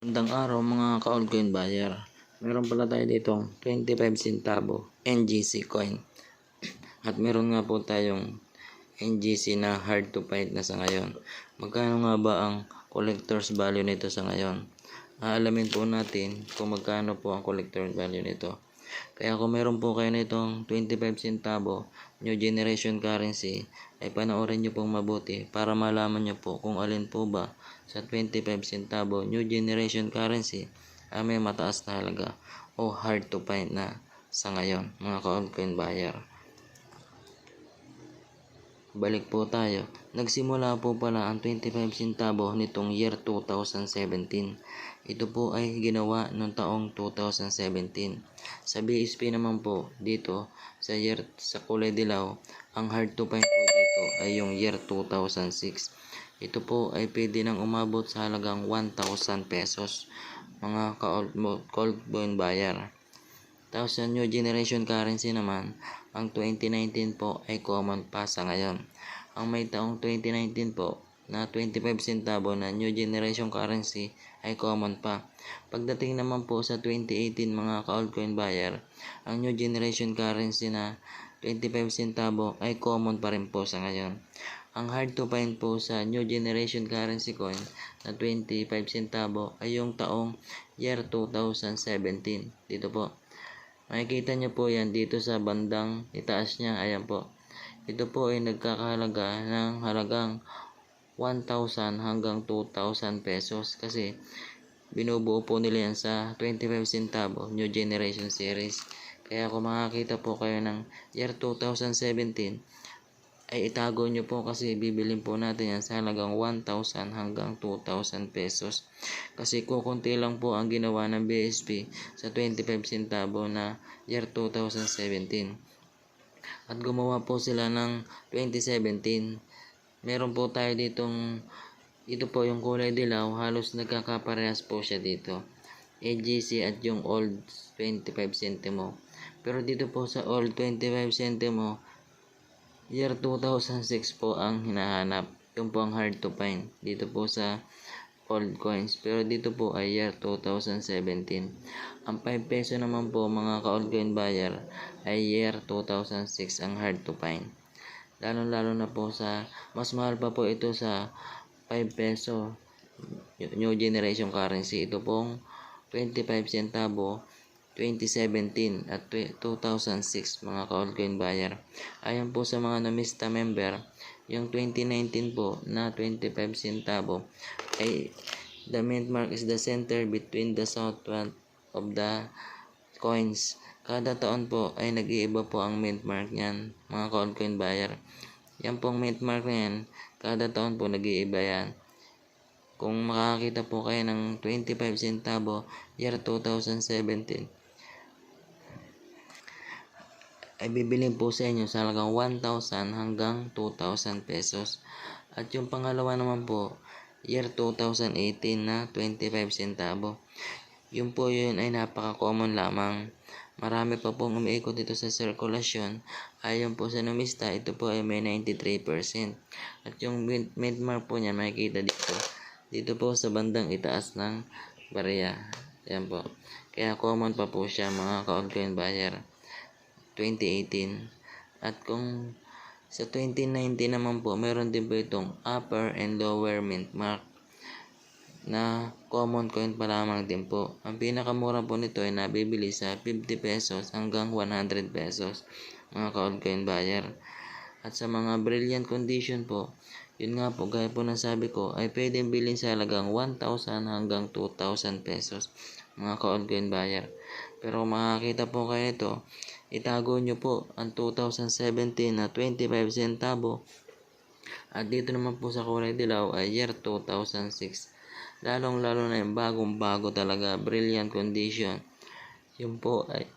Magandang araw mga ka-altcoin buyer. Meron pala tayo dito 25 centavo NGC coin. At meron nga po tayong NGC na hard to find na sa ngayon. Magkano nga ba ang collector's value nito sa ngayon? Aalamin po natin kung magkano po ang collector's value nito. Kaya kung meron po kayo nitong 25 centavo new generation currency ay panoorin nyo pong mabuti para malaman nyo po kung alin po ba sa 25 centavo new generation currency ay may mataas na halaga o hard to find na sa ngayon mga ka-altcoin buyer. Balik po tayo. Nagsimula po pala ang 25 centavo nitong year 2017. Ito po ay ginawa noong taong 2017. Sa BSP naman po dito sa year sa kulay dilaw, ang hard to find po dito ay yung year 2006. Ito po ay pwede nang umabot sa halagang 1,000 pesos mga ka-cold coin buyer. Tapos sa new generation currency naman, ang 2019 po ay common pa sa ngayon. Ang may taong 2019 po na 25 centavo na new generation currency ay common pa. Pagdating naman po sa 2018 mga ka-altcoin buyer, ang new generation currency na 25 centavo ay common pa rin po sa ngayon. Ang hard to find po sa new generation currency coin na 25 centavo ay yung taong year 2017. Dito po. Makikita niyo po yan dito sa bandang itaas niya. Ayan po. Ito po ay nagkakahalaga ng halagang 1,000 hanggang 2,000 pesos kasi binubuo po nila yan sa 25 centavo New Generation Series. Kaya kung makakita po kayo ng year 2017 ay itago nyo po kasi bibilin po natin yan sa halagang 1,000 hanggang 2,000 pesos. Kasi kukunti lang po ang ginawa ng BSP sa 25 centavo na year 2017. At gumawa po sila ng 2017. Meron po tayo ditong, ito po yung kulay dilaw, halos nagkakaparehas po siya dito. AGC at yung old 25 centimo. Pero dito po sa old 25 centimo, year 2006 po ang hinahanap. Yung po ang hard to find. Dito po sa old coins. Pero dito po ay year 2017. Ang 5 peso naman po mga ka-old coin buyer ay year 2006 ang hard to find. Lalo lalo na po sa mas mahal pa po ito sa 5 peso new generation currency. Ito pong 25 centavo 2017 at 2006 mga ka-altcoin buyer. Ayon po sa mga namista member, yung 2019 po na 25 centavo ay the mint mark is the center between the south of the coins. Kada taon po ay nag-iiba po ang mint mark niyan mga ka-altcoin buyer. Yan pong mint mark na yan, kada taon po nag-iiba yan. Kung makakita po kayo ng 25 centavo year 2017, ay bibilin po sa inyo sa halagang 1,000 hanggang 2,000 pesos. At yung pangalawa naman po, year 2018 na 25 centavo. Yun po yun ay napaka-common lamang. Marami pa pong umiikot dito sa sirkulasyon. Ayon po sa numista, ito po ay may 93%. At yung mint, mint mark po niya makikita dito. Dito po sa bandang itaas ng barya. Yan po. Kaya common pa po siya mga ka-altcoin buyer. 2018. At kung sa 2019 naman po, meron din po itong upper and lower mint mark na common coin pa lamang din po. Ang pinakamura po nito ay nabibili sa 50 pesos hanggang 100 pesos mga ka-altcoin buyer. At sa mga brilliant condition po, yun nga po, gaya po ng sabi ko, ay pwedeng bilhin sa halagang 1,000 hanggang 2,000 pesos mga ka-altcoin buyer. Pero kung makakita po kayo ito, itago nyo po ang 2017 na 25 centavo. At dito naman po sa kulay dilaw ay year 2006. Lalong lalo na yung bagong bago talaga, brilliant condition. Yun po ay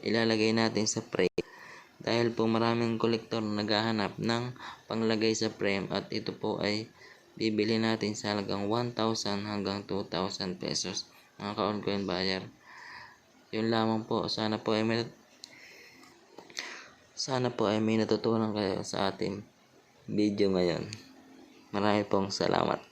ilalagay natin sa frame. Dahil po maraming kolektor naghahanap ng panglagay sa frame at ito po ay bibili natin sa halagang 1,000 hanggang 2,000 pesos mga ka-oncoin buyer. Yun lamang po. Sana po ay may sana po ay may natutunan kayo sa ating video ngayon. Marami pong salamat.